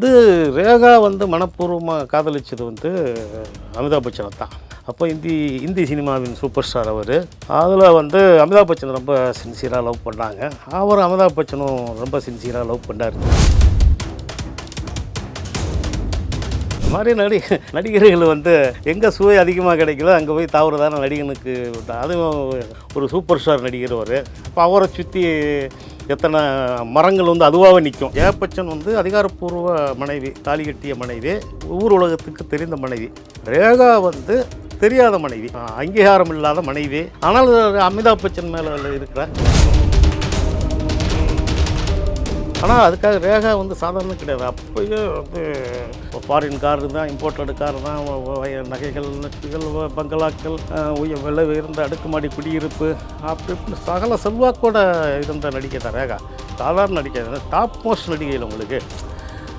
வந்து ரேகா வந்து மனப்பூர்வமாக காதலிச்சது வந்து அமிதாப் பச்சனை தான். அப்போ இந்தி இந்தி சினிமாவின் சூப்பர் ஸ்டார் அவர். அதில் வந்து அமிதாப் பச்சன் ரொம்ப சின்சியராக லவ் பண்ணாங்க. அவர் அமிதாப் பச்சனும் ரொம்ப சின்சியராக லவ் பண்ணார். இந்த மாதிரி நடி நடிகர்கள் வந்து எங்கே சுவை அதிகமாக கிடைக்குதோ அங்கே போய் தவறுதான நடிகனுக்கு அதுவும் ஒரு சூப்பர் ஸ்டார் நடிகர் அவர். அப்போ அவரை சுற்றி எத்தனை மரங்கள் வந்து அதுவாகவே நிற்கும். ஜெயபச்சன் வந்து அதிகாரப்பூர்வ மனைவி தாலி கட்டிய மனைவி ஊர் உலகத்துக்கு தெரிந்த மனைவி ரேகா வந்து தெரியாத மனைவி அங்கீகாரம் இல்லாத மனைவி. ஆனால் அமிதாப் பச்சன் மேலே இருக்கிற ஆனால் அதுக்காக ரேகா வந்து சாதாரண கிடையாது. அப்போயே வந்து ஃபாரின் கார் தான் இம்போர்ட்டடு கார் தான் நகைகள் நட்டுகள் வ- பங்களாக்கள் அஹ், விலை உயர்ந்த அடுக்குமாடி குடியிருப்பு அப்படி இப்படி சகல செல்வாக்கோட இருந்த நடிகை தான் ரேகா. சாதாரண நடிகை டாப் மோஸ்ட் நடிகையில் உங்களுக்கு.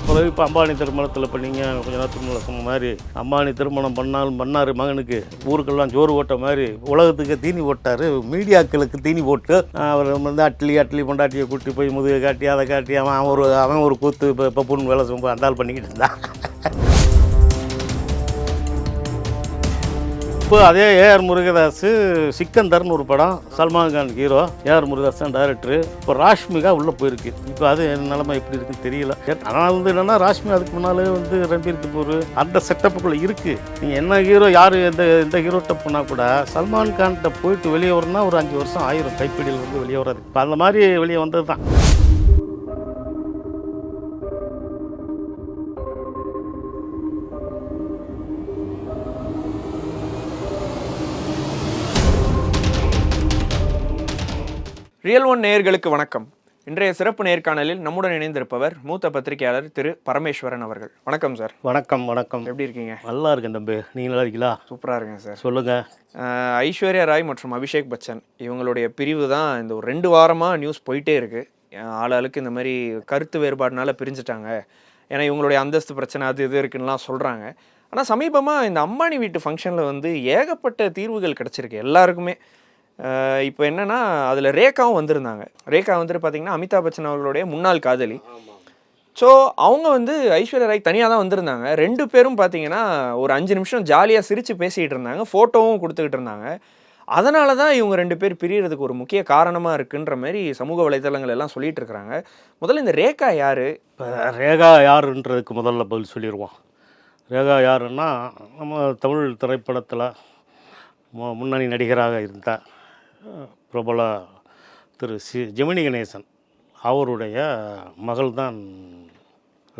பிறகு இப்போ அம்பானி திருமணத்தில் பண்ணிங்க கொஞ்ச நேரத்துக்கு திருமணம் சொன்ன மாதிரி அம்பானி திருமணம் பண்ணாலும் பண்ணார் மகனுக்கு. ஊருக்கெல்லாம் ஜோறு ஓட்ட மாதிரி உலகத்துக்கு தீனி போட்டார் மீடியாக்களுக்கு தீனி போட்டு அவர் வந்து அட்லி அட்லி பொண்டாட்டியை கூட்டி போய் முதுகை காட்டி அதை காட்டி அவன் அவன் ஒரு அவன் ஒரு கூத்து இப்போ பப்புன்னு வேலை சும்மா அந்தால் பண்ணிக்கிட்டு இருந்தான். இப்போ அதே ஏஆர் முருகதாஸ் சிக்கந்தர்னு ஒரு படம் சல்மான் கான் ஹீரோ ஏஆர் முருகதாஸ் தான் டைரக்டர் இப்போ ராஷ்மிகா உள்ளே போயிருக்கு. இப்போ அது என் நிலமை எப்படி இருக்குன்னு தெரியல. ஆனால் வந்து என்னென்னா ராஷ்மி அதுக்கு முன்னாலே வந்து ரன்பீர் கபூர் அந்த செட்டப்புக்குள்ளே இருக்குது நீங்கள் என்ன ஹீரோ யார் எந்த எந்த ஹீரோட்ட போனால் கூட சல்மான் கான்கிட்ட போயிட்டு வெளியே வரணும்னா ஒரு அஞ்சு வருஷம் ஆயிரம். கைப்பிடியில் வந்து வெளியே வராது இப்போ அந்த மாதிரி வெளியே வந்தது தான் ரியல் ஒன் நேயர்களுக்கு வணக்கம். இன்றைய சிறப்பு நேர்காணலில் நம்முடன் இணைந்திருப்பவர் மூத்த பத்திரிகையாளர் திரு பரமேஸ்வரன் அவர்கள். வணக்கம் சார். வணக்கம் வணக்கம். எப்படி இருக்கீங்க? நல்லா இருக்கேன் தம்பி. நீங்கள் நல்லா இருக்கீங்களா? சூப்பராக இருக்கேன் சார். சொல்லுங்கள் ஐஸ்வர்யா ராய் மற்றும் அபிஷேக் பச்சன் இவங்களுடைய பிரிவு தான் இந்த ஒரு ரெண்டு வாரமாக நியூஸ் போயிட்டே இருக்கு. அஹ், ஆளாளுக்கு இந்த மாதிரி கருத்து வேறுபாடுனால பிரிஞ்சுட்டாங்க. ஏன்னா இவங்களுடைய அந்தஸ்து பிரச்சனை அது இது இருக்குன்னுலாம் சொல்கிறாங்க ஆனால் சமீபமாக இந்த அம்பானி வீட்டு ஃபங்க்ஷனில் வந்து ஏகப்பட்ட தீர்வுகள் கிடச்சிருக்கு எல்லாருக்குமே. இப்போ என்னன்னா அதில் ரேகாவும் வந்திருந்தாங்க. ரேகா வந்துட்டு பார்த்தீங்கன்னா அமிதாப் பச்சன் அவர்களுடைய முன்னாள் காதலி. ஸோ அவங்க வந்து ஐஸ்வர்யா ராய் தனியாக தான் வந்திருந்தாங்க. ரெண்டு பேரும் பார்த்தீங்கன்னா ஒரு அஞ்சு நிமிஷம் ஜாலியாக சிரித்து பேசிகிட்டு இருந்தாங்க. ஃபோட்டோவும் கொடுத்துக்கிட்டு இருந்தாங்க. அதனால தான் இவங்க ரெண்டு பேர் பிரியறதுக்கு ஒரு முக்கிய காரணமாக இருக்குன்ற மாதிரி சமூக வலைதளங்கள் எல்லாம் சொல்லிட்டு இருக்கிறாங்க. முதல்ல இந்த ரேகா யார்? இப்போ ரேகா யாருன்றதுக்கு முதல்ல பதில் சொல்லிடுவோம் ரேகா யாருன்னா நம்ம தமிழ் திரைப்படத்தில் மு- முன்னணி நடிகராக இருந்தால் பிரபல திரு சி ஜெமினி கணேசன் அவருடைய மகள் தான்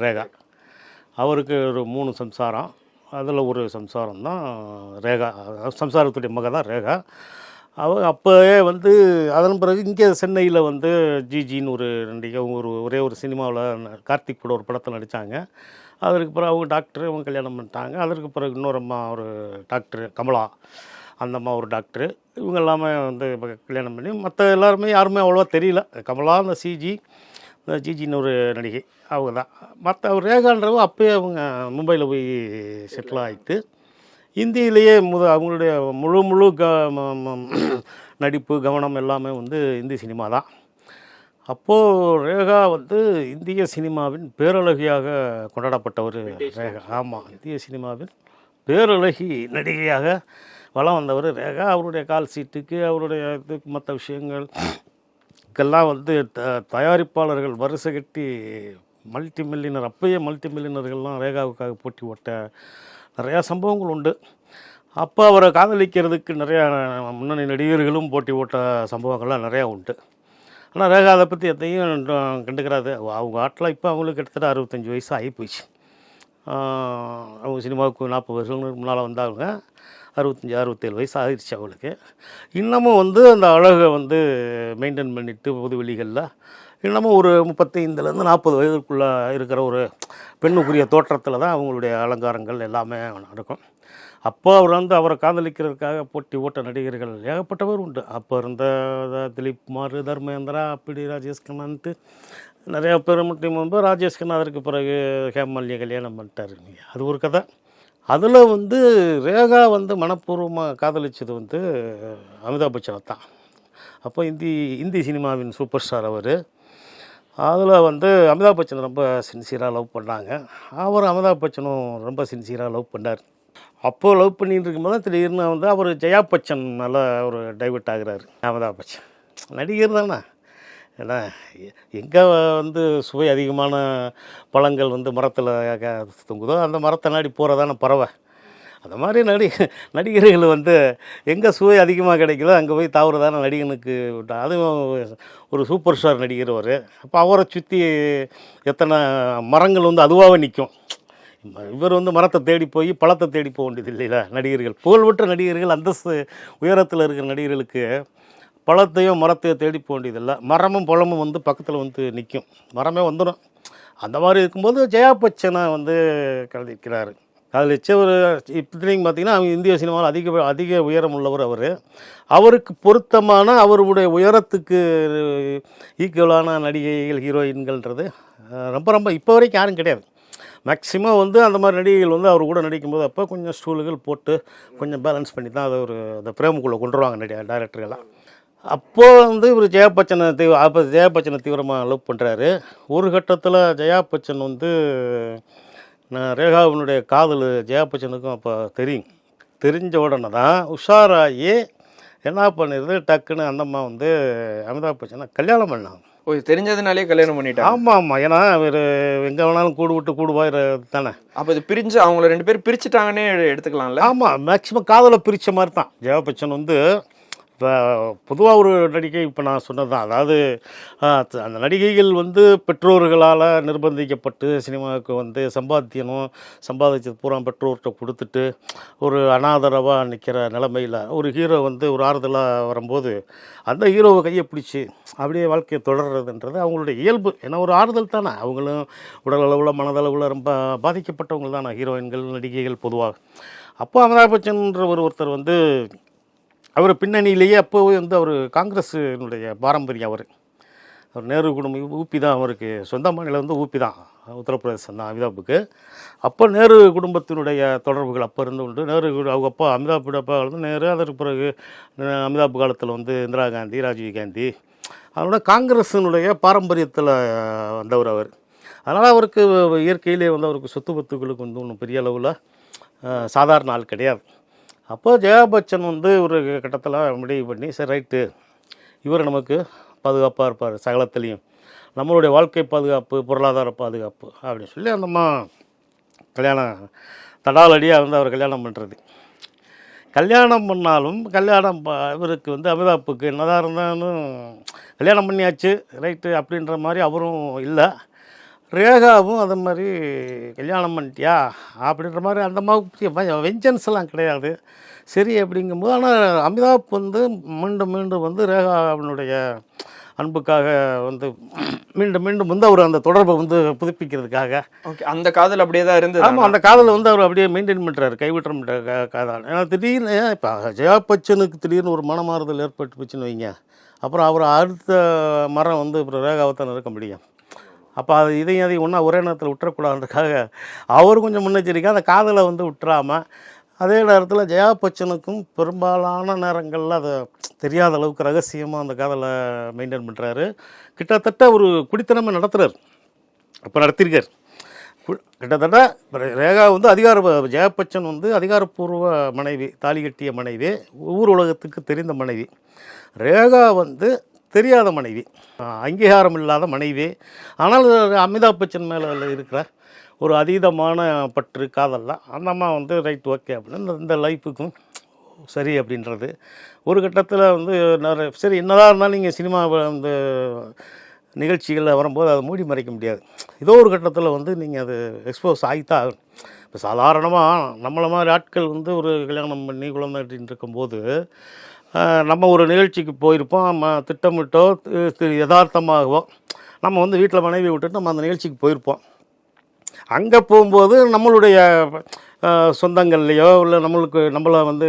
ரேகா. அவருக்கு ஒரு மூணு சம்சாரம். அதில் ஒரு சம்சாரம் தான் ரேகா. அதாவது சம்சாரத்துடைய மக தான் ரேகா. அவ அப்போவே வந்து அதன் பிறகு இங்கே சென்னையில் வந்து ஜிஜின்னு ஒரு நடிகை அவங்க ஒரு ஒரே ஒரு சினிமாவில் கார்த்திக் கூட ஒரு படத்தில் நடித்தாங்க அதற்கு பிறகு அவங்க டாக்டர் அவங்க கல்யாணம் பண்ணிட்டாங்க. அதற்கு பிறகு இன்னொரு அம்மா ஒரு டாக்டர் கமலா. அந்த அம்மா ஒரு டாக்டர். இவங்க எல்லாமே வந்து இப்ப கல்யாணம் பண்ணி மற்ற எல்லாருமே யாருமே அவ்வளோவா தெரியல. கமலா அந்த சிஜி இந்த ஜிஜின்னு ஒரு நடிகை அவங்க தான் மற்ற ரேகான்றவங்க அப்போயே அவங்க மும்பையில் போய் செட்டில் ஆகிட்டு இந்தியிலேயே முத அவங்களுடைய முழு முழு க நடிப்பு கவனம் எல்லாமே வந்து இந்தி சினிமா தான் அப்போது ரேகா வந்து இந்திய சினிமாவின் பேரழகியாக கொண்டாடப்பட்ட ஒரு ரேகா. ஆமாம் இந்திய சினிமாவின் பேரழகி நடிகையாக வளம் வந்தவர். ரேகா அவருடைய கால் சீட்டுக்கு அவருடைய இதுக்கு மற்ற விஷயங்கள். இதுக்கெல்லாம் வந்து த தயாரிப்பாளர்கள் வரிசை கட்டி மல்டி மில்லியனர் அப்பயே மல்டி மில்லியனர்கள்லாம் ரேகாவுக்காக போட்டி ஓட்ட நிறையா சம்பவங்கள் உண்டு. அப்போ அவரை காதலிக்கிறதுக்கு நிறையா முன்னணி நடிகர்களும் போட்டி ஓட்ட சம்பவங்கள்லாம் நிறையா உண்டு. ஆனால் ரேகா அதை பற்றி எதையும் கண்டுக்கிறாது அவங்க ஆட்டில் இப்போ அவங்களுக்கு கிட்டத்தட்ட அறுபத்தஞ்சி வயசு ஆகி போயிடுச்சு அவங்க சினிமாவுக்கு நாற்பது வருஷங்களுக்கு முன்னால் வந்தாங்க. அறுபத்தஞ்சி அறுபத்தேழு வயசு ஆகிடுச்சு அவளுக்கு. இன்னமும் வந்து அந்த அழகை வந்து மெயின்டைன் பண்ணிட்டு பொதுவெளிகளில் இன்னமும் ஒரு முப்பத்தைந்துலேருந்து நாற்பது வயதுக்குள்ளே இருக்கிற ஒரு பெண்ணுக்குரிய தோற்றத்தில் தான் அவங்களுடைய அலங்காரங்கள் எல்லாமே நடக்கும். அப்போ அவர் வந்து அவரை காதலிக்கிறதுக்காக போட்டி ஓட்ட நடிகர்கள் ஏகப்பட்டவர் உண்டு. அப்போ இருந்த திலீப் குமார் தர்மேந்திரா அப்படி ராஜேஷ் கண்ணான்ட்டு நிறையா பேர் மட்டும் ராஜேஷ் கண்ணா அதற்கு பிறகு ஹேமல்யா கல்யாணம் பண்ணிட்டாருங்க அது ஒரு கதை. அதில் வந்து ரேகா வந்து மனப்பூர்வமாக காதலிச்சது வந்து அமிதாப் பச்சனை தான். அப்போ இந்தி இந்தி சினிமாவின் சூப்பர் ஸ்டார் அவர். அதில் வந்து அமிதாப் பச்சன் ரொம்ப சின்சியராக லவ் பண்ணாங்க. அவர் அமிதாப் பச்சனும் ரொம்ப சின்சியராக லவ் பண்ணார். அப்போது லவ் பண்ணிட்டு இருக்கும்போது திடீர்னு வந்து அவர் ஜெயா பச்சன் நல்லா ஒரு டைவர்ட் ஆகிறார் அமிதாப் பச்சன். நடிகர் தானே? ஏன்னா எங்கே வந்து சுவை அதிகமான பழங்கள் வந்து மரத்தில் தொங்குதோ அந்த மரத்தை நாடி போகிறதான பறவை. அந்த மாதிரி நடி நடிகர்கள் வந்து எங்கே சுவை அதிகமாக கிடைக்குதோ அங்கே போய் தாவுறதான நடிகனுக்கு அதுவும் ஒரு சூப்பர் ஸ்டார் நடிகர் அவர். அப்போ அவரை சுற்றி எத்தனை மரங்கள் வந்து அதுவாகவே நிற்கும் இவர் வந்து மரத்தை தேடி போய் பழத்தை தேடி போக வேண்டியது இல்லைல்ல நடிகர்கள். புகழ்பெற்ற நடிகர்கள் அந்தஸ்து உயரத்தில் இருக்கிற நடிகர்களுக்கு பழத்தையும் மரத்தையும் தேடி போக வேண்டியதில்லை. மரமும் பழமும் வந்து பக்கத்தில் வந்து நிற்கும் மரமே வந்துடும் அந்த மாதிரி இருக்கும்போது ஜெயா பச்சனை வந்து அதில் காதலிச்ச ஒரு இப்போதையும் பார்த்தீங்கன்னா அவங்க இந்திய சினிமாவில் அதிக அதிக உயரம் உள்ளவர் அவர். அவருக்கு பொருத்தமான அவருடைய உயரத்துக்கு ஈக்குவலான நடிகைகள் ஹீரோயின்கள்ன்றது ரொம்ப ரொம்ப இப்போ வரைக்கும் யாரும் கிடையாது. மேக்ஸிமம் வந்து அந்த மாதிரி நடிகைகள் வந்து அவர் கூட நடிக்கும்போது அப்போ கொஞ்சம் ஸ்டூலுகள் போட்டு கொஞ்சம் பேலன்ஸ் பண்ணி தான் அதை ஒரு அந்த பிரேமுக்குள்ளே கொண்டு வருவாங்க நடி டேரக்டர்கள்லாம் அப்போது வந்து இவர் ஜெயா பச்சனை தீ அப்போ ஜெயா பச்சனை தீவிரமாக லவ் பண்ணுறாரு ஒரு கட்டத்தில் ஜெயா பச்சன் வந்து நான் ரேகாவினுடைய காதல் ஜெயா பச்சனுக்கும் அப்போ தெரியும். தெரிஞ்ச உடனே தான் உஷாராகி என்ன பண்ணிடுது டக்குன்னு அந்த அம்மா வந்து அமிதாப் பச்சனை கல்யாணம் பண்ணாங்க. ஓ தெரிஞ்சதுனாலே கல்யாணம் பண்ணிட்டாங்க. ஆமாம் ஆமாம் ஏன்னா இவர் எங்கே வேணாலும் கூடு விட்டு கூடுவார் தானே. அப்போ இது பிரிஞ்சு அவங்கள ரெண்டு பேரும் பிரிச்சுட்டாங்கன்னே எடுத்துக்கலாம்ல? ஆமாம் மேக்ஸிமம் காதலை பிரித்த மாதிரி தான். ஜெயா பச்சன் வந்து இப்போ பொதுவாக ஒரு நடிகை இப்போ நான் சொன்னது தான் அதாவது அந்த நடிகைகள் வந்து பெற்றோர்களால் நிர்பந்திக்கப்பட்டு சினிமாவுக்கு வந்து சம்பாத்தியனும் சம்பாதிச்சது பூரா பெற்றோர்கிட்ட கொடுத்துட்டு ஒரு அனாதரவாக நிற்கிற நிலமையில் ஒரு ஹீரோ வந்து ஒரு ஆறுதலாக வரும்போது அந்த ஹீரோவை கையை பிடிச்சி அப்படியே வாழ்க்கையை தொடர்றதுன்றது அவங்களுடைய இயல்பு. ஏன்னா ஒரு ஆறுதல் தானே. அவங்களும் உடலளவில் மனதளவில் ரொம்ப பாதிக்கப்பட்டவங்க தானே ஹீரோயின்கள் நடிகைகள் பொதுவாக. அப்போ அமிதாப் ஒரு ஒருத்தர் வந்து அவர் பின்னணியிலேயே அப்போவே வந்து அவர் காங்கிரஸினுடைய பாரம்பரியம் அவர். அவர் நேரு குடும்பம் ஊப்பி தான் அவருக்கு சொந்த மாநிலம் வந்து ஊப்பி தான் உத்தரப்பிரதேசம் தான் அமிதாப்புக்கு. அப்போ நேரு குடும்பத்தினுடைய தொடர்புகள் அப்போ இருந்து உண்டு. நேரு அவங்க அப்பா அமிதாப் அப்பா வந்து நேரு அதற்கு பிறகு அமிதாப் காலத்தில் வந்து இந்திரா காந்தி ராஜீவ் காந்தி. அதோட காங்கிரஸினுடைய பாரம்பரியத்தில் வந்தவர் அவர். அதனால் அவருக்கு இயற்கையிலே வந்து அவருக்கு சொத்து பத்துக்களுக்கு வந்து ஒன்றும் பெரிய அளவில் சாதாரண ஆள் கிடையாது. அப்போ ஜெயா பச்சன் வந்து ஒரு கட்டத்தில் முடிவு பண்ணி சரி ரைட்டு இவர் நமக்கு பாதுகாப்பாக இருப்பார் சகலத்துலேயும். நம்மளுடைய வாழ்க்கை பாதுகாப்பு பொருளாதார பாதுகாப்பு அப்படின்னு சொல்லி அந்தம்மா கல்யாணம் தடாலடியாக வந்து அவர் கல்யாணம் பண்ணுறது கல்யாணம் பண்ணாலும் கல்யாணம் ப- இவருக்கு வந்து அமிதாப்புக்கு என்னதான் இருந்தாலும் கல்யாணம் பண்ணியாச்சு ரைட்டு அப்படின்ற மாதிரி அவரும் இல்லை. ரேகாவும் அது மாதிரி கல்யாணம் பண்ணிட்டியா? அப்படின்ற மாதிரி அந்த மாதிரி வெஞ்சன்ஸ் எல்லாம் கிடையாது. சரி அப்படிங்கும்போது ஆனால் அமிதாப் வந்து மீண்டும் மீண்டும் வந்து ரேகாவினுடைய அன்புக்காக வந்து மீண்டும் மீண்டும் வந்து அவர் அந்த தொடர்பை வந்து புதுப்பிக்கிறதுக்காக. ஓகே அந்த காதல் அப்படியே தான் இருந்தது. ஆமாம் அந்த காதலை வந்து அவர் அப்படியே மெயின்டைன் பண்ணுறாரு மாட்டார் காதல். ஏன்னா திடீர்னு இப்போ ஜெயா பச்சனுக்கு திடீர்னு ஒரு மனமாறுதல் ஏற்பட்டு போச்சுன்னு வைங்க. அப்புறம் அவர் அடுத்த மரம் வந்து அப்புறம் ரேகாவை தான் இருக்க முடியும். அப்போ அது இதையும் அதையும் ஒன்றா ஒரே நேரத்தில் விட்டுறக்கூடாதுன்றதுக்காக அவர் கொஞ்சம் முன்னெச்சரிக்கை அந்த காதலை வந்து விட்டுறாமல் அதே நேரத்தில் ஜெயா பச்சனுக்கும் பெரும்பாலான நேரங்களில் அதை தெரியாத அளவுக்கு ரகசியமாக அந்த காதலை மெயின்டைன் பண்ணுறாரு கிட்டத்தட்ட ஒரு குடித்தனமே நடத்துகிறார் அப்போ நடத்தியிருக்கார் கிட்டத்தட்ட ரேகா வந்து அதிகார ஜெயபச்சன் வந்து அதிகாரப்பூர்வ மனைவி தாலி கட்டிய மனைவி ஊர் உலகத்துக்கு தெரிந்த மனைவி. ரேகா வந்து தெரியாத மனைவி. அங்கீகாரம் இல்லாத மனைவி. ஆனால் அமிதாப் பச்சன் மேலே இருக்கிற ஒரு அதீதமான பற்று காதல்லாம் அந்த அம்மா வந்து ரைட் ஓகே அப்படின்னு இந்த- இந்த லைஃபுக்கும் சரி அப்படின்றது. ஒரு கட்டத்தில் வந்து நிறைய சரி என்னதான் இருந்தாலும் நீங்கள் சினிமா வந்து நிகழ்ச்சிகளில் வரும்போது அதை மூடி மறைக்க முடியாது. ஏதோ ஒரு கட்டத்தில் வந்து நீங்கள் அது எக்ஸ்போஸ் ஆகித்தான் ஆகும் இப்போ சாதாரணமாக நம்மளை மாதிரி ஆட்கள் வந்து ஒரு கல்யாணம் பண்ணி குழந்தைகிட்டின்னு இருக்கும்போது நம்ம ஒரு நிகழ்ச்சிக்கு போயிருப்போம். நம்ம திட்டமிட்டோ யதார்த்தமாகவோ நம்ம வந்து வீட்டில் மனைவி விட்டுட்டு நம்ம அந்த நிகழ்ச்சிக்கு போயிருப்போம். அங்கே போகும்போது நம்மளுடைய சொந்தங்கள்லையோ இல்லை நம்மளுக்கு நம்மளை வந்து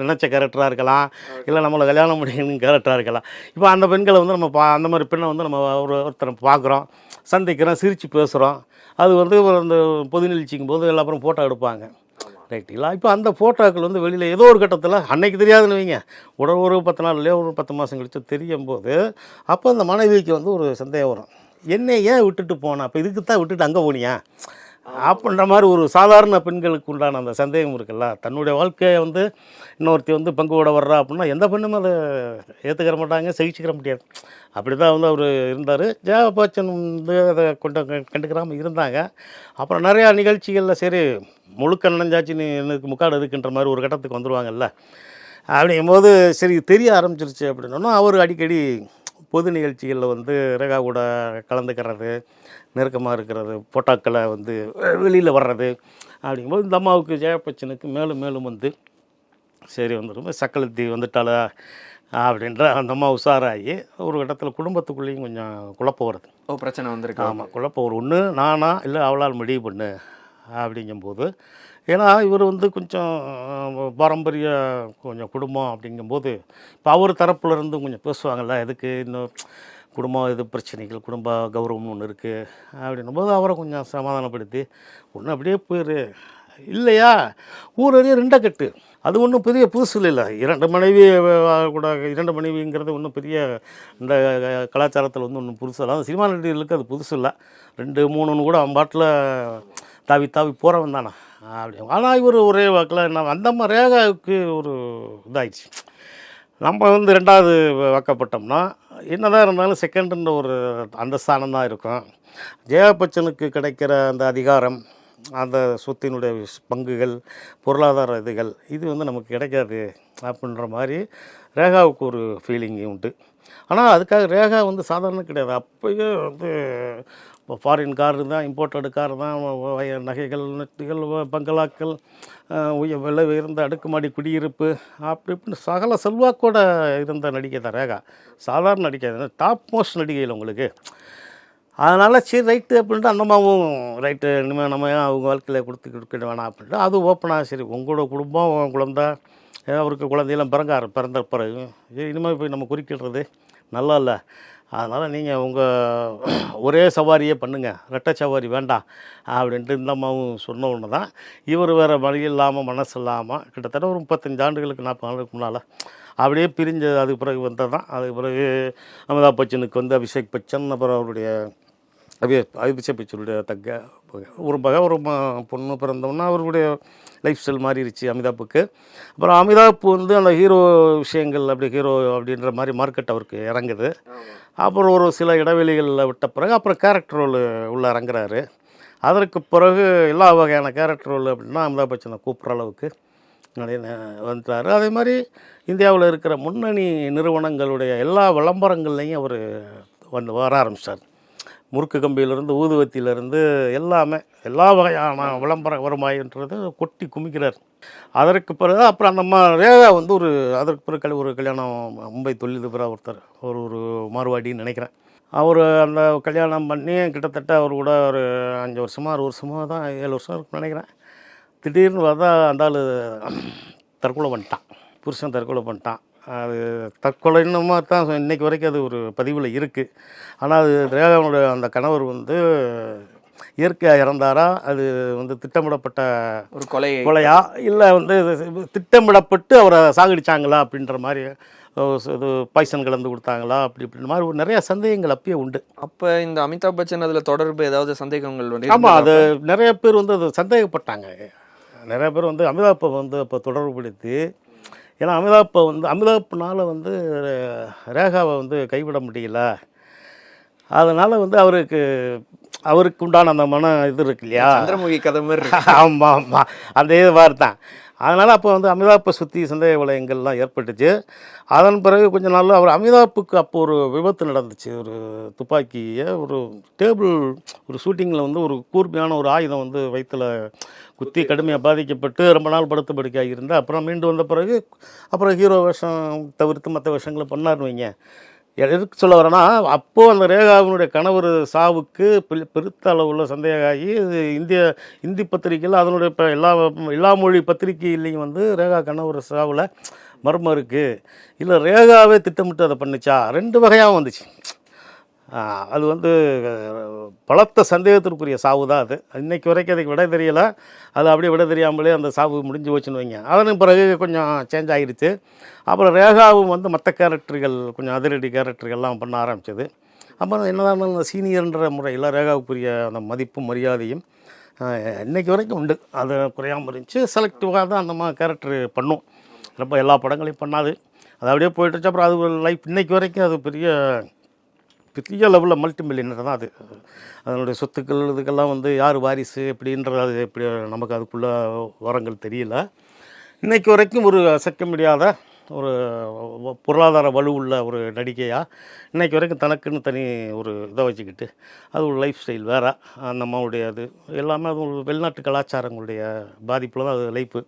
நினைச்ச கேரக்டராக இருக்கலாம். இல்லை நம்மளை கல்யாணம் பண்ணிக்கணும் கேரக்டராக இருக்கலாம். இப்போ அந்த பெண்களை வந்து நம்ம பா அந்த மாதிரி பெண்ணை வந்து நம்ம ஒரு ஒருத்தரை பார்க்குறோம் சந்திக்கிறோம் சிரித்து பேசுகிறோம் அது வந்து அந்த பொது நிகழ்ச்சிக்கும் போது எல்லா அப்புறம் ஃபோட்டோ எடுப்பாங்க. ரைட்டுங்களா இப்போ அந்த ஃபோட்டோக்கள் வந்து வெளியில் ஏதோ ஒரு கட்டத்தில் அன்னைக்கு தெரியாதுன்னு வைங்க. உடல் ஒரு பத்து நாள்லையோ ஒரு பத்து மாதம் கழிச்சு தெரியும் போது அப்போ அந்த மனைவிக்கு வந்து ஒரு சந்தேகம் வரும். என்னை ஏன் விட்டுட்டு போனேன் அப்போ இதுக்கு தான் விட்டுட்டு அங்கே போனியா? அப்படின்ற மாதிரி ஒரு சாதாரண பெண்களுக்கு உண்டான அந்த சந்தேகம் இருக்குல்ல? தன்னுடைய வாழ்க்கையை வந்து இன்னொருத்தி வந்து பங்கு விட வர்றா அப்படின்னா எந்த பெண்ணும் அதை ஏற்றுக்கிற மாட்டாங்க சகிச்சுக்கிற முடியாது. அப்படி தான் வந்து அவர் இருந்தார். ஜெயபச்சன் வந்து அதை கொண்டு கண்டுக்கிறாமல் இருந்தாங்க. அப்புறம் நிறையா நிகழ்ச்சிகளில் சரி முழுக்க நனைஞ்சாச்சுன்னு எனக்கு முக்காடு இருக்குன்ற மாதிரி ஒரு கட்டத்துக்கு வந்துடுவாங்கல்ல அப்படிங்கும்போது சரி தெரிய ஆரம்பிச்சிருச்சு அப்படின்னா அவர் அடிக்கடி பொது நிகழ்ச்சிகளில் வந்து ரேகா கூட கலந்துக்கிறது நெருக்கமாக இருக்கிறது போட்டோக்களை வந்து வெளியில் வர்றது அப்படிங்கும்போது இந்த அம்மாவுக்கு ஜெயபச்சனுக்கு மேலும் மேலும் வந்து சரி வந்துடும் சக்களத்தி வந்துட்டாளா அப்படின்ற அந்த அம்மா உஷாராகி ஒரு கட்டத்தில் குடும்பத்துக்குள்ளேயும் கொஞ்சம் குழப்பம் வருது. ஓ பிரச்சனை வந்திருக்கு. ஆமாம் குழப்பம் ஒரு ஒன்று நானா இல்லை அவளால் முடிவு பண்ணு அப்படிங்கும்போது ஏன்னா இவர் வந்து கொஞ்சம் பாரம்பரிய கொஞ்சம் குடும்பம் அப்படிங்கும்போது இப்போ அவர் தரப்புல இருந்து கொஞ்சம் பேசுவாங்கல்ல எதுக்கு இன்னும் குடும்பம் இது பிரச்சனைகள் குடும்ப கௌரவம்னு ஒன்று இருக்குது அப்படின்னும் போது அவரை கொஞ்சம் சமாதானப்படுத்தி ஒன்று அப்படியே போயிரு. இல்லையா? ஊரறிய ரெண்டை கட்டு. அது ஒன்றும் பெரிய புதுசு இல்லை. இரண்டு மனைவி கூட இரண்டு மனைவிங்கிறது ஒன்றும் பெரிய இந்த கலாச்சாரத்தில் வந்து ஒன்றும் புதுசு இல்லை. சினிமா நடிகர்களுக்கு அது புதுசு இல்லை. ரெண்டு மூணுன்னு கூட அவன் பாட்டில் தாவி தாவி போகிறவன் தானே. அப்படி. ஆனால் இவர் ஒரே வாக்கில் என்ன அந்த மாதிரி ரேகாவுக்கு ஒரு இதாயிடுச்சு. நம்ம வந்து ரெண்டாவது வாக்கப்பட்டோம்னா என்னதான் இருந்தாலும் செகண்டுன்ற ஒரு அந்தஸ்தானம் தான் இருக்கும். ஜெயா பச்சனுக்கு கிடைக்கிற அந்த அதிகாரம் அந்த சொத்தினுடைய பங்குகள் பொருளாதார இதுகள் இது வந்து நமக்கு கிடைக்காது அப்படின்ற மாதிரி ரேகாவுக்கு ஒரு ஃபீலிங் உண்டு. ஆனால் அதுக்காக ரேகா வந்து சாதாரண கிடையாது. அப்போயே வந்து இப்போ ஃபாரின் கார் தான் இம்போர்ட்டடு கார் தான் நகைகள் நட்டுகள் பங்களாக்கள் உய விலை உயர்ந்த அடுக்குமாடி குடியிருப்பு அப்படி இப்படின்னு சகல செல்வாக்கோட இருந்த நடிகை தான் ரேகா. சாதாரண நடிகை டாப் மோஸ்ட் நடிகையில் உங்களுக்கு. அதனால் சரி ரைட்டு அப்படின்ட்டு அந்த அம்மாவும் ரைட்டு இனிமேல் நம்ம ஏன் அவங்க வாழ்க்கையில் கொடுத்து கொடுக்க வேணாம் அப்படின்ட்டு அது ஓப்பனாக சரி உங்களோட குடும்பம் குழந்த அவருக்கு குழந்தையெல்லாம் பிறங்கார் பிறந்த பிறகு இனிமேல் போய் நம்ம குறிக்கிடுறது நல்லா இல்லை. அதனால் நீங்கள் உங்கள் ஒரே சவாரியே பண்ணுங்கள் ரெட்டை சவாரி வேண்டாம். அப்படின்ட்டு இந்த அம்மாவும் சொன்ன ஒன்று தான் இவர் வேறு வழி இல்லாமல் மனசு இல்லாமல் கிட்டத்தட்ட ஒரு முப்பத்தஞ்சு ஆண்டுகளுக்கு நாற்பது ஆண்டுக்கு முன்னால் அப்படியே பிரிஞ்சு அதுக்கு பிறகு வந்தது தான். அதுக்கு பிறகு அமிதாப் பச்சனுக்கு வந்து அபிஷேக் பச்சன் அப்புறம் அவருடைய அபி அபிஷேக் தக்க ஒரு மக ஒரு பொண்ணு பிறந்தோம்னா அவருடைய லைஃப் ஸ்டைல் மாறிடுச்சு அமிதாப்புக்கு. அப்புறம் அமிதாப் வந்து அந்த ஹீரோ விஷயங்கள் அப்படி ஹீரோ அப்படின்ற மாதிரி மார்க்கெட் அவருக்கு இறங்குது. அப்புறம் ஒரு சில இடைவெளிகளில் விட்ட பிறகு அப்புறம் கேரக்டர் ரோல் உள்ளே இறங்குறாரு. அதற்கு பிறகு எல்லா வகையான கேரக்டர் ரோல் அப்படின்னா அமிதாப் பச்சனை கூப்பிட்ற அளவுக்கு வந்துட்டார். அதே மாதிரி இந்தியாவில் இருக்கிற முன்னணி நிறுவனங்களுடைய எல்லா விளம்பரங்கள்லையும் அவர் வந்து வர ஆரம்பித்தார் முறுக்கு கம்பியிலிருந்து ஊதுவத்தியிலிருந்து எல்லாமே எல்லா வகையான விளம்பர வருமாயின்றது கொட்டி குமிக்கிறார். அதற்கு பிறகு அப்புறம் அந்த அம்மா ரேகா வந்து ஒரு அதற்கு பிறகு கல்- ஒரு கல்யாணம் மும்பை தொழிலதிபராக ஒருத்தர் ஒரு ஒரு மார்வாடின்னு நினைக்கிறேன். அவர் அந்த கல்யாணம் பண்ணி கிட்டத்தட்ட அவர் கூட ஒரு அஞ்சு வருஷமாக ஆறு வருஷமாக தான் ஏழு வருஷம் இருக்குன்னு நினைக்கிறேன். திடீர்னு பார்த்தா அந்த ஆள் தற்கொலை பண்ணிட்டான். புருஷன் தற்கொலை பண்ணிட்டான். அது தற்கொலைன்னு தான் இன்னைக்கு வரைக்கும் அது ஒரு பதிவில் இருக்குது ஆனால் அது ரேகாவனுடைய அந்த கணவர் வந்து இயற்கையாக இறந்தாரா? அது வந்து திட்டமிடப்பட்ட ஒரு கொலை. கொலையா? இல்லை வந்து திட்டமிடப்பட்டு அவரை சாகடிச்சாங்களா அப்படின்ற மாதிரி இது பாய்சன் கலந்து கொடுத்தாங்களா? அப்படி இப்படின்ற மாதிரி ஒரு நிறைய சந்தேகங்கள் அப்பயே உண்டு. அப்ப இந்த அமிதாப் பச்சன் அதுல தொடர்பு ஏதாவது சந்தேகங்கள் வந்து ஆமாம் அது? நிறைய பேர் வந்து அது சந்தேகப்பட்டாங்க. நிறைய பேர் வந்து அமிதாப்பை வந்து அப்போ தொடர்புபடுத்தி ஏன்னா அமிதாப்பை வந்து அமிதாப்னால வந்து ரேகாவை வந்து கைவிட முடியல. அதனால் வந்து அவருக்கு அவருக்கு உண்டான அந்த மன இது இருக்கு இல்லையா? சந்திரமுகி கதை மாதிரி. ஆமாம் ஆமாம் அந்த இது மாதிரி தான். அதனால் அப்போ வந்து அமிதாப்பை சுற்றி சந்தேக வளையங்கள்லாம் ஏற்பட்டுச்சு. அதன் பிறகு கொஞ்ச நாள் அவர் அமிதாப்புக்கு அப்போ ஒரு விபத்து நடந்துச்சு. ஒரு துப்பாக்கியை ஒரு டேபிள் ஒரு ஷூட்டிங்கில் வந்து ஒரு கூர்மையான ஒரு ஆயுதம் வந்து வயிற்றில் குத்தி கடுமையாக பாதிக்கப்பட்டு ரொம்ப நாள் படுத்த படுக்கையாக இருந்தால் அப்புறம் மீண்டு வந்த பிறகு அப்புறம் ஹீரோ வேஷம் தவிர்த்து மற்ற வேஷங்களை பண்ணாருன்னு வைங்க. எதுக்கு சொல்ல வரேன்னா அப்போது அந்த ரேகாவினுடைய கணவர் சாவுக்கு பெருத்த அளவுள்ள சந்தேகமாகி இது இந்திய இந்தி பத்திரிகையில் அதனுடைய இப்போ எல்லா எல்லா மொழி பத்திரிகையிலையும் வந்து ரேகா கணவர் சாவில் மர்மம் இருக்குது இல்லை ரேகாவே திட்டமிட்டு அதை பண்ணுச்சா? ரெண்டு வகையாகவும் வந்துச்சு. அது வந்து பலத்த சந்தேகத்திற்குரிய சாவு தான் அது. இன்னைக்கு வரைக்கும் அதுக்கு விட தெரியலை. அது அப்படியே விட தெரியாமலே அந்த சாவு முடிஞ்சு வச்சுன்னு வைங்க. அதன் பிறகு கொஞ்சம் சேஞ்ச் ஆகிருச்சு அப்புறம் ரேகாவும் வந்து மற்ற கேரக்டர்கள் கொஞ்சம் அதிரடி கேரக்டர்கள்லாம் பண்ண ஆரம்பிச்சது. அப்புறம் என்னதான் இருந்தாலும் சீனியர்ன்ற முறையில் ரேகாவுக்குரிய அந்த மதிப்பும் மரியாதையும் இன்றைக்கு வரைக்கும் உண்டு. அது குறையாமல் இருந்துச்சு. செலக்டிவாக தான் அந்த மாதிரி கேரக்டர் பண்ணும். ரொம்ப எல்லா படங்களையும் பண்ணாது. அது அப்படியே போயிட்டுச்சு அப்புறம் அது ஒரு லைஃப் இன்றைக்கு வரைக்கும் அது பெரிய பெரிய லெவலில் மல்டி மில்லியனர் தான் அது. அதனுடைய சொத்துக்கள் இதுக்கெல்லாம் வந்து யார் வாரிசு எப்படின்றது அது எப்படி நமக்கு அதுக்குள்ள வரங்கள் தெரியல. இன்றைக்கு வரைக்கும் ஒரு அசைக்க முடியாத ஒரு பொருளாதார வலு உள்ள ஒரு நடிகையாக இன்றைக்கு வரைக்கும் தனக்குன்னு தனி ஒரு இதை வச்சுக்கிட்டு அது ஒரு லைஃப் ஸ்டைல் வேறு. அந்த அம்மாவுடைய அது எல்லாமே அது ஒரு வெளிநாட்டு கலாச்சாரங்களுடைய பாதிப்பில் தான் அது லைஃப்பு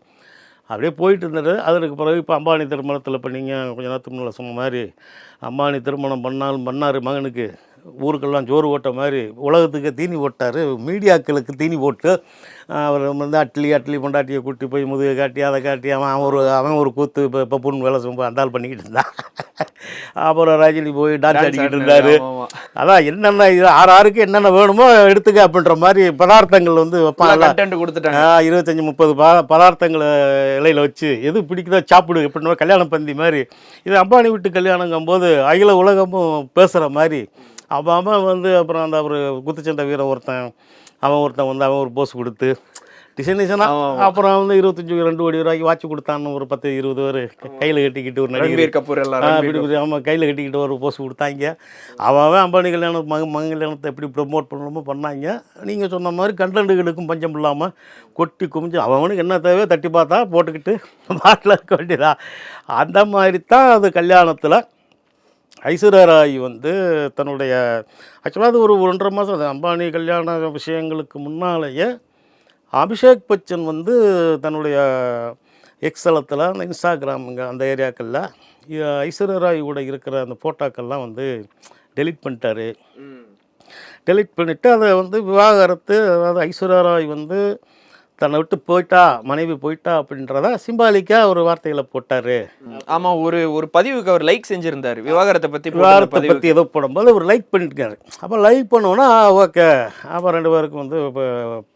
அப்படியே போயிட்டு இருந்தது அதற்கு பிறகு இப்போ அம்பானி திருமணத்தில் இப்போ நீங்கள் கொஞ்ச நேரத்துக்கு முன்னால் சொன்ன மாதிரி அம்பானி திருமணம் பண்ணாலும் பண்ணார் மகனுக்கு. ஊருக்கெல்லாம் ஜோறு ஓட்ட மாதிரி உலகத்துக்கு தீனி போட்டார். மீடியாக்களுக்கு தீனி போட்டு அவர் வந்து அட்லி அட்லி பொண்டாட்டியை கூட்டி போய் முதுகை காட்டி அதை காட்டி அவன் அவன் ஒரு அவன் ஒரு கூத்து இப்போ இப்போ பொண்ணு வேலை சும்மா அந்தால் பண்ணிக்கிட்டு இருந்தான். அப்புறம் ரஜினி போய் டான்ஸ் ஆடிக்கிட்டு இருந்தார். அதான் என்னென்ன இது ஆறு ஆறுக்கு என்னென்ன வேணுமோ எடுத்துக்க அப்படின்ற மாதிரி பதார்த்தங்கள் வந்து கண்டென்ட் கொடுத்துட்டாங்க. இருபத்தஞ்சி முப்பது ப பதார்த்தங்களை இலையில வச்சு எது பிடிக்குதோ சாப்பிடு எப்படின்னா கல்யாண பந்தி மாதிரி. இது அம்பானி வீட்டு கல்யாணங்கும் போது அகில உலகமும் பேசுகிற மாதிரி அவன் அவன் வந்து அப்புறம் அந்த ஒரு குத்துச்சண்டை வீரன் ஒருத்தன் அவன் ஒருத்தன் வந்து அவன் ஒரு போஸ் கொடுத்து டிசைன் டிசைனாக அப்புறம் வந்து இருபத்தஞ்சி ரெண்டு கோடி ரூபாய்க்கு வாட்ச் கொடுத்தான்னு ஒரு பத்து இருபது பேர் கையில் கட்டிக்கிட்டு ஒரு நடிகர். கபூர் எல்லாம் ஆமாம் கையில் கட்டிக்கிட்டு ஒரு போஸ் கொடுத்தாங்க. அவன் அவன் அம்பானி கல்யாணம் மக மகன் கல்யாணத்தை எப்படி ப்ரொமோட் பண்ணணுமோ பண்ணாங்க. நீங்கள் சொன்ன மாதிரி கண்டென்ட்டுகளுக்கும் பஞ்சம் இல்லாமல் கொட்டி குமிஞ்சு அவனுக்கு என்ன தேவையோ தட்டி பார்த்தா போட்டுக்கிட்டு பாட்டில் இருக்க வேண்டியதா? அந்த மாதிரி தான் அது கல்யாணத்தில் ஐஸ்வர்யா ராய் வந்து தன்னுடைய ஆக்சுவலாக அது ஒரு ஒன்றரை மாதம் அது அம்பானி கல்யாண விஷயங்களுக்கு முன்னாலேயே அபிஷேக் பச்சன் வந்து தன்னுடைய எக்ஸலத்தில் அந்த இன்ஸ்டாகிராமுங்க அந்த ஏரியாக்களில் ஐஸ்வர்யா ராய் கூட இருக்கிற அந்த ஃபோட்டோக்கள்லாம் வந்து டெலீட் பண்ணிட்டாரு. டெலீட் பண்ணிவிட்டு அதை வந்து விவாகரத்து அதாவது ஐஸ்வர்யா ராய் வந்து தன்னை விட்டு போயிட்டா மனைவி போயிட்டா அப்படின்றத சிம்பாலிக்காக ஒரு வார்த்தைகளை போட்டார். ஆமா ஒரு ஒரு பதிவுக்கு அவர் லைக் செஞ்சிருந்தாரு. விவாகரத்தை பத்தி போட்ட விவாகரத்தை பதிவு பற்றி ஏதோ போடும்போது அவர் லைக் பண்ணிட்டுருக்காரு அப்போ லைக் பண்ணோன்னா ஓகே. அப்போ ரெண்டு பேருக்கும் வந்து இப்போ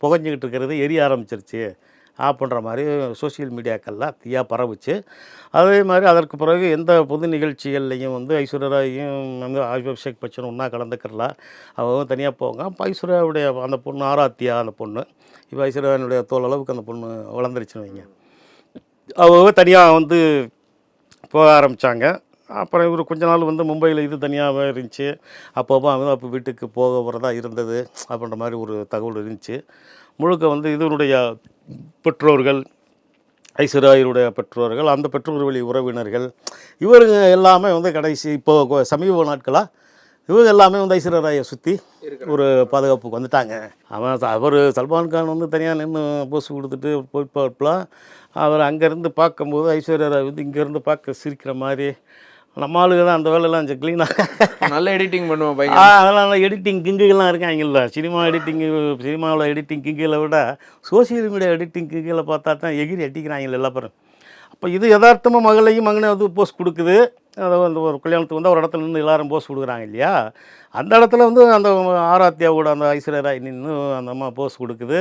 புகஞ்சிக்கிட்டு இருக்கிறது எரிய ஆரம்பிச்சிருச்சு. அப்படின்ற மாதிரி சோஷியல் மீடியாக்கள்லாம் தீயாக பரவுச்சு. அதே மாதிரி அதற்கு பிறகு எந்த பொது நிகழ்ச்சிகள்லையும் வந்து ஐஸ்வர்யராயும் வந்து அபிஷேக் பச்சனும் ஒன்றா கலந்துக்கிறல. அவங்க தனியாக போவாங்க. அப்போ ஐஸ்வர்யாவுடைய அந்த பொண்ணு ஆராத்தியா அந்த பொண்ணு. இப்போ ஐஸ்வர்யானுடைய தோல் அளவுக்கு அந்த பொண்ணு வளர்ந்துருச்சுன்னு வைங்க. அவங்க தனியாக வந்து போக ஆரம்பித்தாங்க அப்புறம் இவர் கொஞ்ச நாள் வந்து மும்பையில் இது தனியாகவே இருந்துச்சு. அப்பப்போ அவன் அப்போ வீட்டுக்கு போக வரதா இருந்தது. அப்படின்ற மாதிரி ஒரு தகவல் இருந்துச்சு. முழுக்க வந்து இதனுடைய பெற்றோர்கள் ஐஸ்வர்யாவுடைய பெற்றோர்கள் அந்த பெற்றோர் வழி உறவினர்கள் இவருங்க எல்லாமே வந்து கடைசி இப்போ சமீப நாட்களாக இவங்க எல்லாமே வந்து ஐஸ்வர்யாயை சுற்றி ஒரு பாதுகாப்புக்கு வந்துட்டாங்க. அவன் அவர் சல்மான் கான் வந்து தனியாக நின்று போஸ் கொடுத்துட்டு போய்ப்பாப்பில் அவர் அங்கேருந்து பார்க்கும்போது ஐஸ்வர்யா ராய் வந்து இங்கேருந்து பார்க்க சிரிக்கிற மாதிரி நம்ம ஆளுங்க தான் அந்த வேலையெல்லாம் கொஞ்சம் க்ளீனாக நல்ல எடிட்டிங் பண்ணுவோம் பையன். அதெல்லாம் எடிட்டிங் கிங்குகள்லாம் இருக்காங்கல்ல சினிமா எடிட்டிங் சினிமாவில் எடிட்டிங் கிங்குகளை விட சோசியல் மீடியா எடிட்டிங் கிங்குகளை பார்த்தா தான் எகிரி அடிக்கிறாங்கல்ல எல்லா பேரும். அப்போ இது யதார்த்தமாக மகளையும் மகனை வந்து போஸ்ட் கொடுக்குது. அதை வந்து ஒரு கல்யாணத்துக்கு வந்து ஒரு இடத்துல நின்று எல்லாரும் போஸ்ட் கொடுக்குறாங்க இல்லையா? அந்த இடத்துல வந்து அந்த ஆராத்தியாவோட அந்த ஐஸ்வர்யா ராய் நின்று அந்த அம்மா போஸ் கொடுக்குது.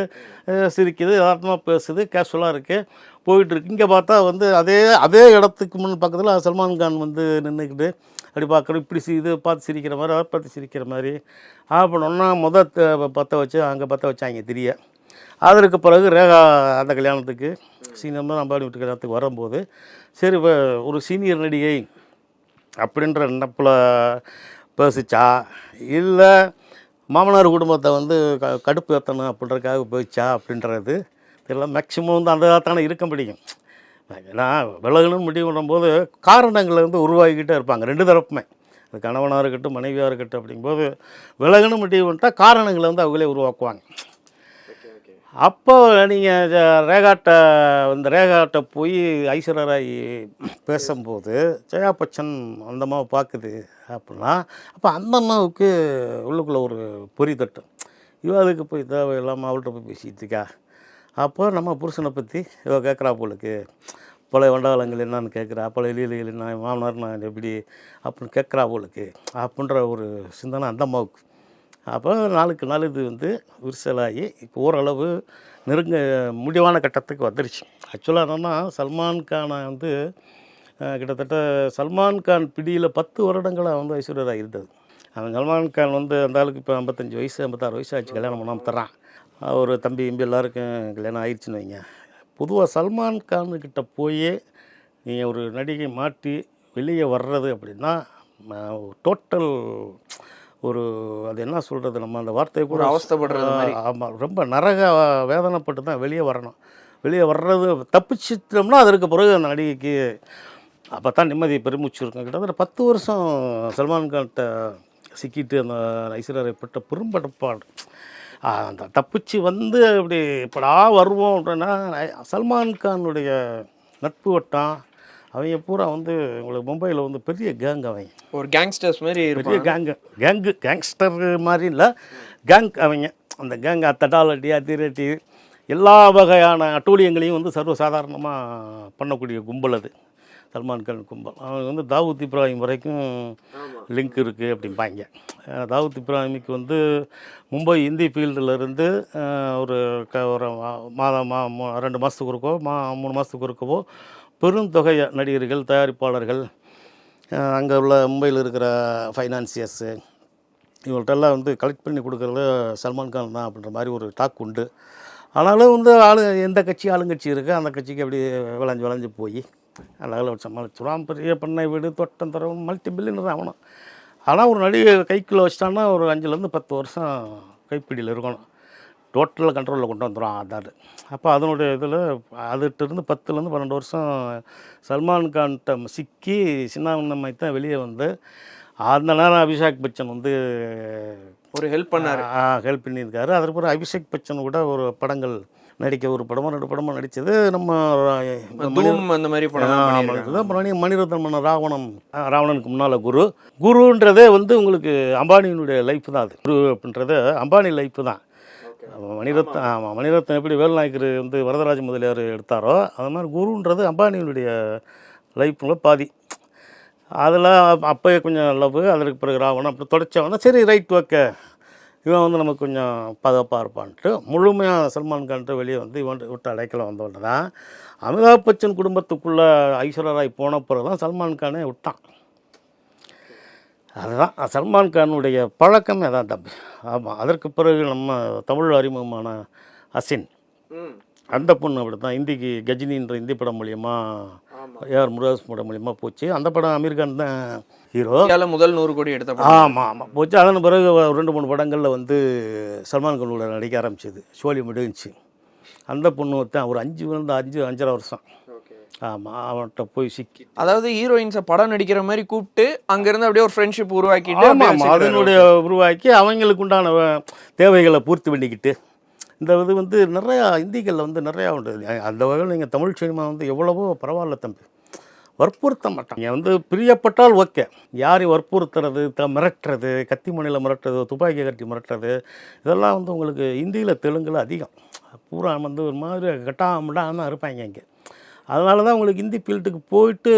சிரிக்குது யதார்த்தமாக பேசுது கேஷுவலாக இருக்குது போயிட்டுருக்கு இங்கே பார்த்தா வந்து அதே அதே இடத்துக்கு முன் பக்கத்தில் சல்மான் கான் வந்து நின்றுக்கிட்டு அப்படி பார்க்குறோம் இப்படி சி- இது பார்த்து சிரிக்கிற மாதிரி அதை பார்த்து சிரிக்கிற மாதிரி. ஆப்பணுன்னா முத பற்ற வச்சு அங்கே பற்ற வச்சாங்க தெரிய. அதற்கு பிறகு ரேகா அந்த கல்யாணத்துக்கு சீனியர் அம்பானி வீட்டு கல்யாணத்துக்கு வரும்போது சரி ஒரு சீனியர் நடிகை அப்படின்ற நினப்பில் பேசிச்சா இல்லை மாமனார் குடும்பத்தை வந்து க கடுப்பு ஏற்றணும் அப்படின்றதுக்காக போயிச்சா அப்படின்றது இதெல்லாம் மேக்சிமம் வந்து அந்த தானே இருக்க முடியும். ஏன்னா விலகணும்னு முடிவு பண்ணும்போது காரணங்களை வந்து உருவாகிக்கிட்டே இருப்பாங்க ரெண்டு தரப்புமே. அது கணவனாக இருக்கட்டும் மனைவியாக இருக்கட்டும் அப்படிங்கும்போது விலகணும் முடிவு பண்ணிட்டா காரணங்களை வந்து அவங்களே உருவாக்குவாங்க. அப்போ நீங்கள் ரேகாட்ட வந்து ரேகாட்டை போய் ஐஸ்வர்யராய் பேசும்போது ஜெயா பச்சன் அந்த அம்மாவை பார்க்குது அப்படின்னா அப்போ அந்த அம்மாவுக்கு உள்ளுக்குள்ளே ஒரு பொறி தட்டும். இவ அதுக்கு போய் தேவையில்லாமல் அவள்கிட்ட போய் பேசிட்டு இருக்கா? அப்போ நம்ம புருஷனை பற்றி இவ கேட்குறா போலுக்கு பழைய வண்டாளங்கள் என்னன்னு கேட்குறா பழைய லீலைகள் என்ன மாமனார் நான் எப்படி அப்படின்னு கேட்குறா போலுக்கு அப்படின்ற ஒரு சிந்தனை அந்த அம்மாவுக்கு அப்போ நாளுக்கு நாள் இது வந்து விரிசலாகி இப்போ ஓரளவு நெருங்க முடிவான கட்டத்துக்கு வந்துருச்சு. ஆக்சுவலாக என்னென்னா சல்மான் கானை வந்து கிட்டத்தட்ட சல்மான் கான் பிடியில் பத்து வருடங்களாக வந்து ஐஸ்வர்யராக இருந்தது. அவன் சல்மான் கான் வந்து அந்த ஆளுக்கு இப்போ ஐம்பத்தஞ்சு வயசு ஐம்பத்தாறு வயசு ஆச்சு கல்யாணம் பண்ணாமல் தரான் அவர் தம்பி இம்பி எல்லாருக்கும் கல்யாணம் ஆயிடுச்சுன்னு வைங்க. பொதுவாக சல்மான் கான்கிட்ட போய் நீங்கள் ஒரு நடிகை மாட்டி வெளியே வர்றது அப்படின்னா டோட்டல் ஒரு அது என்ன சொல்கிறது நம்ம அந்த வார்த்தையை கூட அவஸ்தைப்படுறது. ஆமாம் ரொம்ப நரக வேதனைப்பட்டு தான் வெளியே வரணும். வெளியே வர்றது தப்பிச்சிட்டோம்னா அதற்கு பிறகு அந்த நடிகைக்கு அப்போ தான் நிம்மதி பெருமூச்சு இருக்கும் கிட்டத்தட்ட பத்து வருஷம் சல்மான் கான்கிட்ட சிக்கிட்டு அந்த ஐஸ்வர்யா பட்ட பெரும்படப்பாடு அந்த தப்பிச்சு வந்து இப்படி இப்படா வருவோம் அப்படின்னா சல்மான் கானுடைய நட்பு வட்டம் அவங்க பூரா வந்து உங்களுக்கு மும்பையில் வந்து பெரிய கேங் அவங்க. ஒரு கேங்ஸ்டர்ஸ் மாதிரி பெரிய கேங்கு கேங்கு கேங்ஸ்டர் மாதிரி இல்லை கேங் அவங்க. அந்த கேங் தட்டாலட்டி அதிரட்டி எல்லா வகையான அட்டூழியங்களையும் வந்து சர்வசாதாரணமாக பண்ணக்கூடிய கும்பல் அது. சல்மான் கான் கும்பல். அவங்க வந்து தாவூத் இப்ராஹிம் வரைக்கும் லிங்க் இருக்குது அப்படிம்பாங்க. தாவூத் இப்ராஹிமுக்கு வந்து மும்பை இந்தி ஃபீல்டில் இருந்து அஹ், ஒரு க ஒரு மாதம் மா மூ- ரெண்டு மாதத்துக்கு இருக்கோ மா மூணு மாதத்துக்கு இருக்கவோ பெருந்தொகை நடிகர்கள் தயாரிப்பாளர்கள் அங்கே உள்ள மும்பையில் இருக்கிற ஃபைனான்சியர்ஸு இவங்கள்ட்டெல்லாம் வந்து கலெக்ட் பண்ணி கொடுக்குறது சல்மான் கான் தான் அப்படின்ற மாதிரி ஒரு டாக் உண்டு. ஆனாலும் வந்து ஆளு எந்த கட்சி ஆளுங்கட்சி இருக்குது அந்த கட்சிக்கு அப்படி விளைஞ்சு விளைஞ்சு போய் அழகில் சமாளிச்சுடுவான் பெரிய பண்ணை வீடு தோட்டம் தரவும் மல்டி பில்லியனர் ஆகணும். ஆனால் ஒரு நடிகை கைக்குள்ளே வச்சிட்டான்னா ஒரு அஞ்சுலேருந்து பத்து வருஷம் கைப்பிடியில் இருக்கணும். டோட்டலாக கண்ட்ரோலில் கொண்டு வந்துடும் ஆதார். அப்போ அதனுடைய இதில் அதுகிட்டருந்து பத்துலேருந்து பன்னெண்டு வருஷம் சல்மான் கான்கிட்ட சிக்கி சின்ன உண்ணமை தான் வெளியே வந்து. அந்த நேரம் அபிஷேக் பச்சன் வந்து ஒரு ஹெல்ப் பண்ணாரு. ஹெல்ப் பண்ணியிருக்காரு. அதற்கு பிறகு அபிஷேக் பச்சன் கூட ஒரு படங்கள் நடிக்க ஒரு படமோ ரெண்டு படமோ நடித்தது நம்ம அந்த மாதிரி படம் மணிரத்னம் ராவணம் ராவணனுக்கு முன்னால் குரு. குருன்றதே வந்து உங்களுக்கு அம்பானியினுடைய லைஃப் தான் அது. குரு அப்படின்றது அம்பானி லைஃப் தான். மணிரத்னம் ஆமாம் மணிரத்னம் எப்படி வேலுநாயக்கர் வந்து வரதராஜ முதலியார் எடுத்தாரோ அது மாதிரி குருன்றது அம்பானியினுடைய லைஃப்ல பாதி. அதில் அப்போயே கொஞ்சம் லவ் அதற்கு பிறகு ராவணம் அப்படி தொடச்சவனா சரி ரைட் ஓகே இவன் வந்து நமக்கு கொஞ்சம் பாதுகாப்பாக இருப்பான்ட்டு முழுமையாக சல்மான் கான்ட்டு வெளியே வந்து இவன் விட்டு அடைக்கல வந்தவொடனே தான் அமிதாப் பச்சன் குடும்பத்துக்குள்ளே ஐஸ்வர்யா ராய் போன பிறகு தான் சல்மான் கானே விட்டான். அதுதான். சல்மான் கானுடைய பழக்கமே அதான் தம்பி. ஆமாம் அதற்கு பிறகு நம்ம தமிழ் அறிமுகமான அசின் அந்த பொண்ணு அப்படி தான் இந்திக்கு கஜினின்ற இந்தி படம் மூலியமா ஏஆர் முருகாஸ் படம் மூலியமா போச்சு. அந்த படம் அமீர் கான் தான் ஹீரோ. முதல் நூறு கோடி எடுத்த ஆமாம் ஆமாம் போச்சு. அதன் பிறகு ரெண்டு மூணு படங்களில் வந்து சல்மான் கானோட நடிக்க ஆரம்பிச்சது. சோழி முடிஞ்சுச்சு. அந்த பொண்ணு தான் ஒரு அஞ்சு வந்து அஞ்சு அஞ்சரை வருஷம். ஆமாம் அவன்கிட்ட போய் சிக்கி அதாவது ஹீரோயின்ஸை படம் நடிக்கிற மாதிரி கூப்பிட்டு அங்க இருந்து அப்படியே ஒரு ஃப்ரெண்ட்ஷிப் உருவாக்கிட்டு ஆமாம். அதனுடைய உருவாக்கி அவங்களுக்கு உண்டான தேவைகளை பூர்த்தி பண்ணிக்கிட்டு இந்த இது வந்து நிறையா இந்திகளில் வந்து நிறையா உண்டு. அந்த வகையில் நீங்கள் தமிழ் சினிமா வந்து எவ்வளவோ பரவாயில்ல தம்பி. வற்புறுத்த மாட்டாங்க வந்து பிரியப்பட்டால் ஓகே. யாரையும் வற்புறுத்துறது த மிரட்டுறது கத்தி மணியில் மிரட்டுறது துப்பாக்கி கட்டி மிரட்டுறது இதெல்லாம் வந்து உங்களுக்கு இந்தியில் தெலுங்குல அதிகம். பூரா வந்து ஒரு மாதிரி கட்டாமடாமல் இருப்பாங்க இங்கே. அதனால தான் உங்களுக்கு இந்தி ஃபீல்டுக்கு போயிட்டு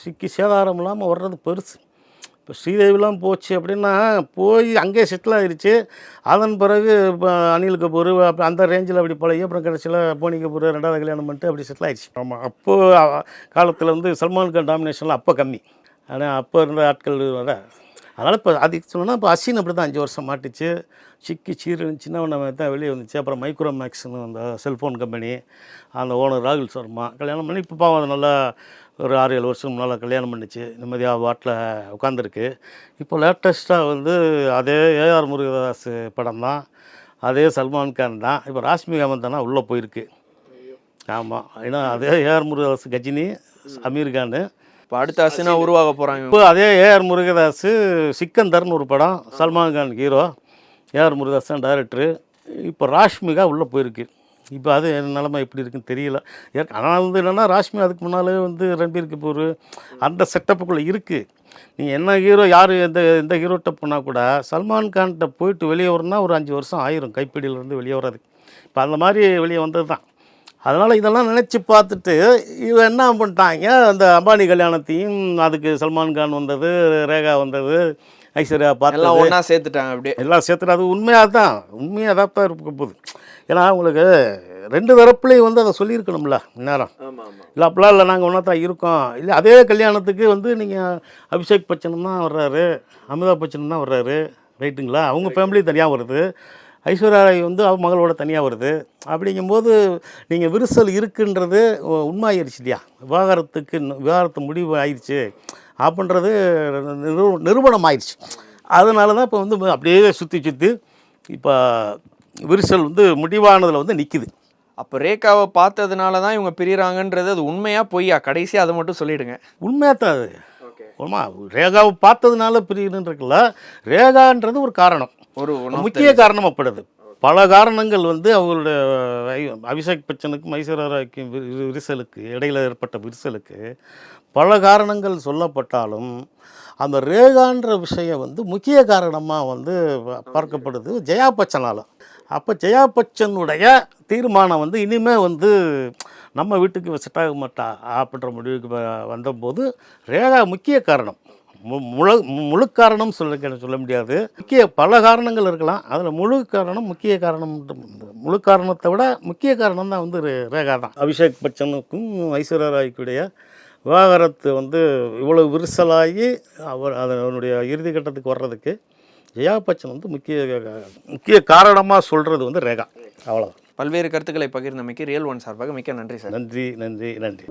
சிக்கி சேதாரம் இல்லாமல் வர்றது பெருசு. இப்போ ஸ்ரீதேவிலாம் போச்சு அப்படின்னா போய் அங்கேயே செட்டில் ஆயிடுச்சு அதன் பிறகு இப்போ அனில் கபூர் அப்போ அந்த ரேஞ்சில் அப்படி பழகி அப்புறம் கடைசியில் போனி கபூர் ரெண்டாவது கல்யாணம் பண்ணிட்டு அப்படி செட்டில் ஆயிடுச்சு ஆமாம் அப்போது காலத்தில் வந்து சல்மான் கான் டாமினேஷன்லாம் அப்போ கம்மி. ஆனால் அப்போ இருந்த ஆட்கள் வர அதனால் இப்போ அதுக்கு சொன்னால் இப்போ அசின் அப்படி தான் அஞ்சு வருஷம் மாட்டுச்சு. சிக்கி சீரு சின்னவன தான் வெளியே வந்துச்சு. அப்புறம் மைக்ரோ மேக்ஸ்னு அந்த செல்ஃபோன் கம்பெனி அந்த ஓனர் ராகுல் சர்மா கல்யாணம் பண்ணி இப்போ பாவம் அது நல்லா ஒரு ஆறு ஏழு வருஷம் முன்னால் கல்யாணம் பண்ணிச்சு. நிம்மதியாக வாட்டில் உட்காந்துருக்கு இப்போ லேட்டஸ்ட்டாக வந்து அதே ஏஆர் முருகதாஸ் படம் தான். அதே சல்மான் கான் தான். இப்போ ராஷ்மிகா மந்தனா உள்ளே போயிருக்கு. ஆமாம் ஏன்னா அதே ஏஆர் முருகதாஸ் கஜினி அமீர் கான். இப்போ அடுத்த அசினா உருவாக போறாங்க இப்போ அதே ஏஆர் முருகதாஸ் சிக்கந்தர்னு ஒரு படம் சல்மான் கான் ஹீரோ ஏஆர் முருகதாஸ் தான் டைரக்டரு இப்போ ராஷ்மிகா உள்ளே போயிருக்கு. இப்போ அது என் நிலமை எப்படி இருக்குன்னு தெரியல. ஆனால் வந்து என்னென்னா ராஷ்மி அதுக்கு முன்னாலே வந்து ரன்பீர் கபூர் அந்த செட்டப்புக்குள்ளே இருக்குது நீங்கள் என்ன ஹீரோ யார் எந்த எந்த ஹீரோட்ட போனால் கூட சல்மான் கான்கிட்ட போயிட்டு வெளியே வரணும்னா ஒரு அஞ்சு வருஷம் ஆயிரும். கைப்பிடியிலேருந்து வெளியே வர்றதுக்கு. இப்போ அந்த மாதிரி வெளியே வந்தது தான் அதனால் இதெல்லாம் நினச்சி பார்த்துட்டு இவன் என்ன பண்ணிட்டாங்க? அந்த அம்பானி கல்யாணத்தையும் அதுக்கு சல்மான் கான் வந்தது ரேகா வந்தது ஐஸ்வர்யா எல்லாம் பார்த்தது ஒண்ணா சேர்த்துட்டாங்க அப்படியே. எல்லாம் சேர்த்துட்டு அது உண்மையாக தான் உண்மையாக தான் தான் இருக்க போகுது. ஏன்னா உங்களுக்கு ரெண்டு தரப்புலையும் வந்து அதை சொல்லியிருக்கணும்ல ஆமா இல்லை அப்படிலாம் இல்லை நாங்கள் ஒன்றா தான் இருக்கோம். இல்லை அதே கல்யாணத்துக்கு வந்து நீங்கள் அபிஷேக் பச்சனும் தான் வர்றாரு அமிதாப் பச்சனும் தான் வர்றாரு ரைட்டுங்களா? அவங்க ஃபேமிலி தனியாக வருது. ஐஸ்வர்யா ராய் வந்து அவங்க மகளோட தனியாக வருது. அப்படிங்கும்போது நீங்கள் விரிசல் இருக்குன்றது உ- உண்மை ஆயிடுச்சு இல்லையா? விவாகரத்துக்கு விவாகரத்து முடிவு ஆயிடுச்சு அப்படின்றது நிறு நிரூபணம் ஆயிடுச்சு அதனால தான் இப்போ வந்து அப்படியே சுற்றி சுற்றி இப்போ விரிசல் வந்து முடிவானதில் வந்து நிற்கிது அப்போ ரேகாவை பார்த்ததுனால தான் இவங்க பிரியறாங்கன்றது அது உண்மையா பொய்யா? கடைசி அதை மட்டும் சொல்லிடுங்க. உண்மையாக தான் அது. ஓகே. ஆமா ரேகாவை பார்த்ததுனால பிரியுதுன்னு இருக்குல்ல ரேகான்றது ஒரு காரணம். ஒரு one of the முக்கிய காரணமாகப்படுது பல காரணங்கள் வந்து அவங்களுடைய அபிஷேக் பச்சனுக்கும் ஐஸ்வர்யாராய்க்கும் விரிசலுக்கு இடையில் ஏற்பட்ட விரிசலுக்கு பல காரணங்கள் சொல்லப்பட்டாலும் அந்த ரேகான்ற விஷயம் வந்து முக்கிய காரணமாக வந்து ப- பார்க்கப்படுது ஜெயா பச்சனால். அப்போ ஜெயா பச்சனுடைய தீர்மானம் வந்து இனிமேல் வந்து நம்ம வீட்டுக்கு செட் ஆக மாட்டா அப்படின்ற முடிவுக்கு வ- வந்தபோது ரேகா முக்கிய காரணம். முழு மு- முழு காரணம் சொல்ல சொல்ல முடியாது. முக்கிய பல காரணங்கள் இருக்கலாம். அதில் முழு காரணம் முக்கிய காரணம் முழு காரணத்தை விட முக்கிய காரணம் தான் வந்து ரே- ரேகா தான். அபிஷேக் பச்சனுக்கும் ஐஸ்வர்யா ராய்க்குடைய விவாகரத்து வந்து இவ்வளவு விரிசலாகி அவர் அதனுடைய இறுதி கட்டத்துக்கு வர்றதுக்கு ஜெயா பச்சன் வந்து முக்கிய முக்கிய காரணமாக சொல்கிறது வந்து ரேகா. அவ்வளோதான் பல்வேறு கருத்துக்களை பகிர்ந்தமைக்கு ரியல் ஒன் சார்பாக மிக்க நன்றி சார். நன்றி நன்றி நன்றி.